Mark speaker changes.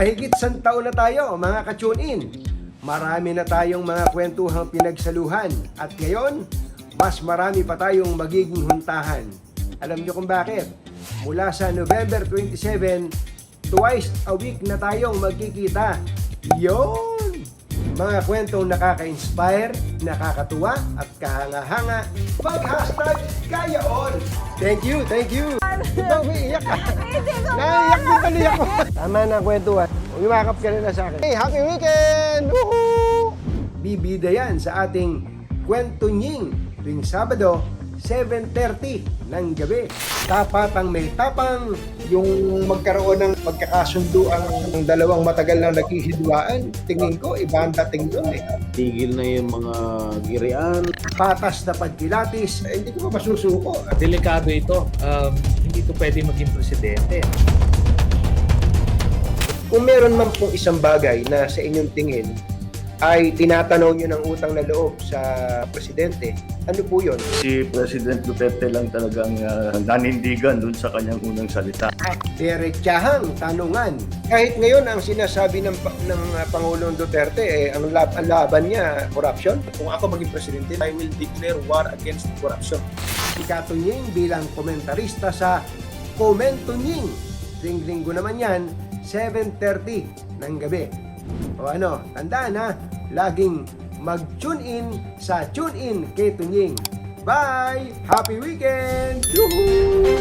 Speaker 1: Mahigit san taon na tayo mga ka-tune in. Marami na tayong mga kwentuhang pinagsaluhan at ngayon, mas marami pa tayong magiging huntahan. Alam niyo kung bakit? Mula sa November 27, twice a week na tayong magkikita. Yon! Mga kwentong nakaka-inspire, nakakatuwa at kahanga-hanga. Mag-hashtag Gayaon! Thank you, thank you! Ito, umiiyak ka.
Speaker 2: Hindi
Speaker 1: tuloy ako. Tama na ang kwentuhan. Umiwakap ka na, na sa akin. Hey, happy weekend! Woohoo! Bibida yan sa ating Kwento Nying tuwing Sabado, 7.30 ng gabi. Tapatang may tapang yung magkaroon ng pagkakasunduan ng dalawang matagal na naghihidwaan. Tingin ko, iba ang dating doon eh.
Speaker 3: Tigil na yung mga girian.
Speaker 1: Patas na pagkilatis, eh, hindi ko pa masusuko.
Speaker 4: delikado ito. Um, hindi ito pwede maging presidente.
Speaker 1: Kung meron man pong isang bagay na sa inyong tingin ay tinatanaw nyo ng utang na loob sa presidente, ano po yun?
Speaker 5: Si President Duterte lang talagang ah, nanindigan dun sa kanyang unang salita.
Speaker 1: Diretsahang tanungan. Kahit ngayon ang sinasabi ng, ng uh, Pangulong Duterte, eh, ang, lab- ang laban niya, corruption.
Speaker 6: Kung ako maging presidente, I will declare war against corruption.
Speaker 1: Si Katunying bilang komentarista sa Komentunying. Linggo naman yan, 7.30 ng gabi. O ano, tandaan ha, laging mag-tune in sa Tune In kay Tunying. Bye! Happy weekend! Yuhuu!